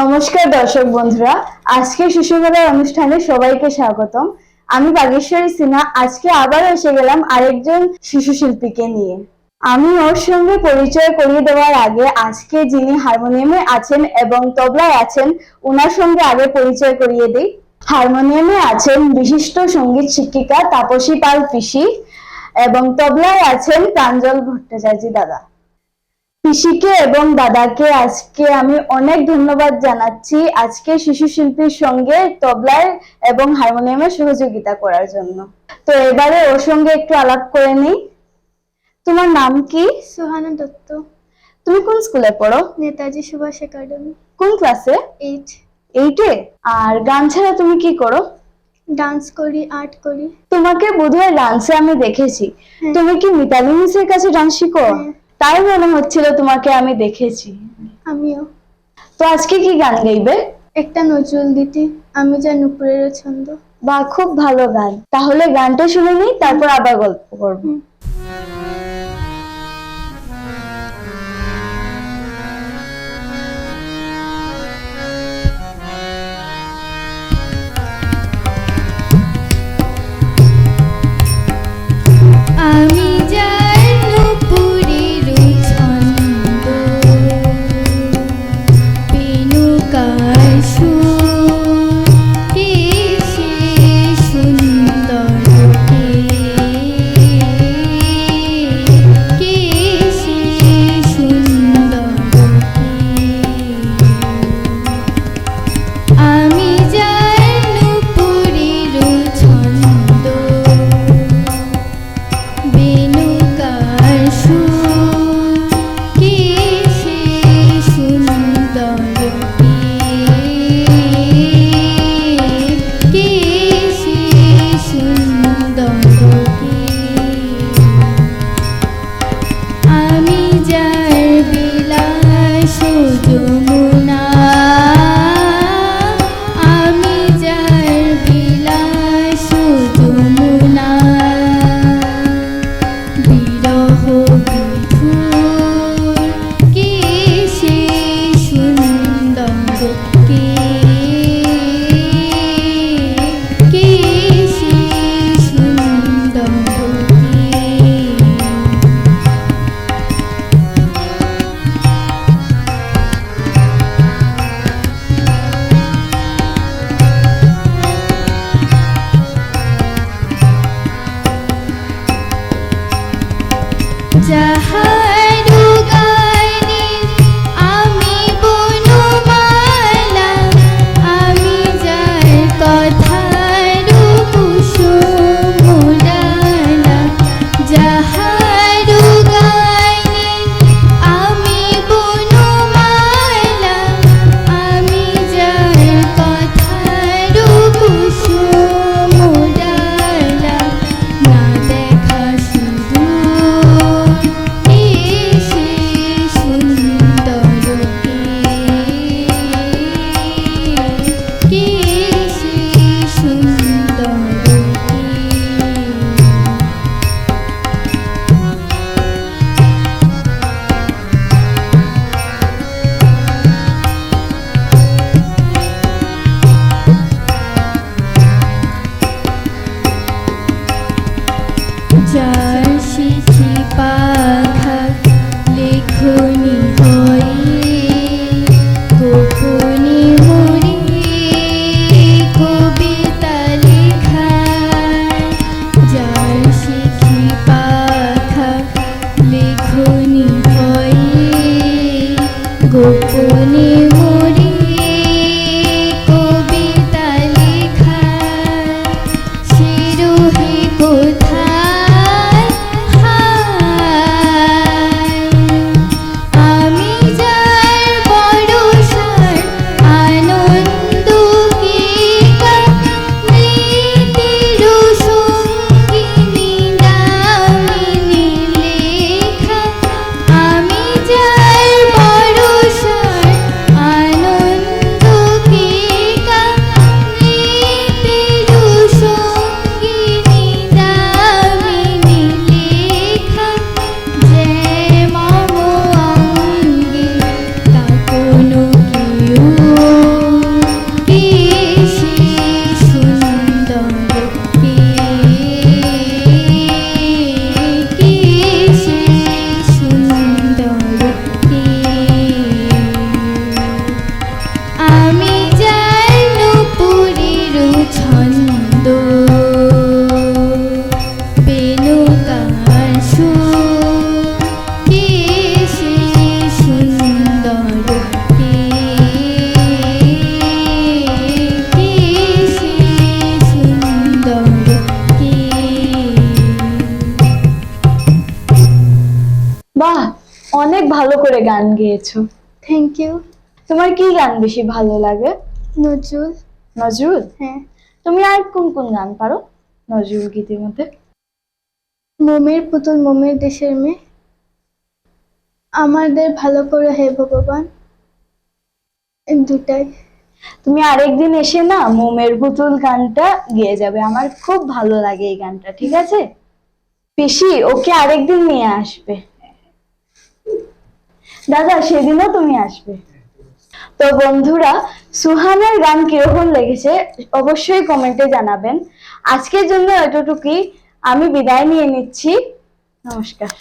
নমস্কার দর্শক বন্ধুরা আজকে শিশুমেলার অনুষ্ঠানে সবাইকে স্বাগতম। আমি বাগেশ্বরী সিনহা, আজকে আবার এসে গেলাম আরেকজন শিশু শিল্পীকে নিয়ে। আমি ওর সঙ্গে পরিচয় করিয়ে দেওয়ার আগে আজকে যিনি হারমোনিয়ামে আছেন এবং তবলায় আছেন ওনার সঙ্গে আগে পরিচয় করিয়ে দিই। হারমোনিয়ামে আছেন বিশিষ্ট সংগীত শিক্ষিকা তাপসী পাল পিসি এবং তবলায় আছেন প্রাঞ্জল ভট্টাচার্য দাদা। পিসিকে এবং দাদাকে আজকে আমি অনেক ধন্যবাদ জানাচ্ছি আজকে শিশু শিল্পীর সঙ্গে তবলায় এবং হারমোনিয়ামের সহযোগিতা করার জন্য। তো এবারে ওর সঙ্গে একটু আলাপ করে নিই। তোমার নাম কি? সুহানা দত্ত। তুমি কোন স্কুলে পড়ো? নেতাজি সুভাষ একাডেমি। কোন ক্লাসে? এইট এইটে আর গান ছাড়া তুমি কি করো? ডান্স করি আর্ট করি। তোমাকে বোধহয় ডান্সে আমি দেখেছি। হ্যাঁ। তুমি কি মিতালি মিসের কাছে ডান্স শিখো? হ্যাঁ। তাই মনে হচ্ছিল তোমাকে আমি দেখেছি। আমিও। তো আজকে কি গান গাইবে? একটা নজরুল দিতে আমি যা নুপুরের ছন্দ। বা খুব ভালো গান। তাহলে গানটা শুনে নিই তারপর আবার গল্প করব। Thank you. Indonesia. ভালো করে গান গেয়েছো। থ্যাংক ইউ তোমার কি গান বেশি ভালো লাগে? নজরুল। নজরুল? হ্যাঁ। তুমি আর কোন কোন গান পারো? নজরুল গীতির মধ্যে। মোমের পুতুল মোমের দেশের মেয়ে। আমাদের ভালো করে হে ভগবান। এই দুটাই। তুমি আরেকদিন এসে না মোমের পুতুল গানটা গেয়ে যাবে। আমার খুব ভালো লাগে এই গানটা ঠিক আছে? পিসি ওকে আরেকদিন নিয়ে আসবে। দাদা, সেদিনও তুমি আসবে। তো বন্ধুরা, সুহানের গান কীরকম লেগেছে অবশ্যই কমেন্টে জানাবেন। আজকের জন্য এতটুকুই। আমি বিদায় নিয়ে নিচ্ছি। নমস্কার।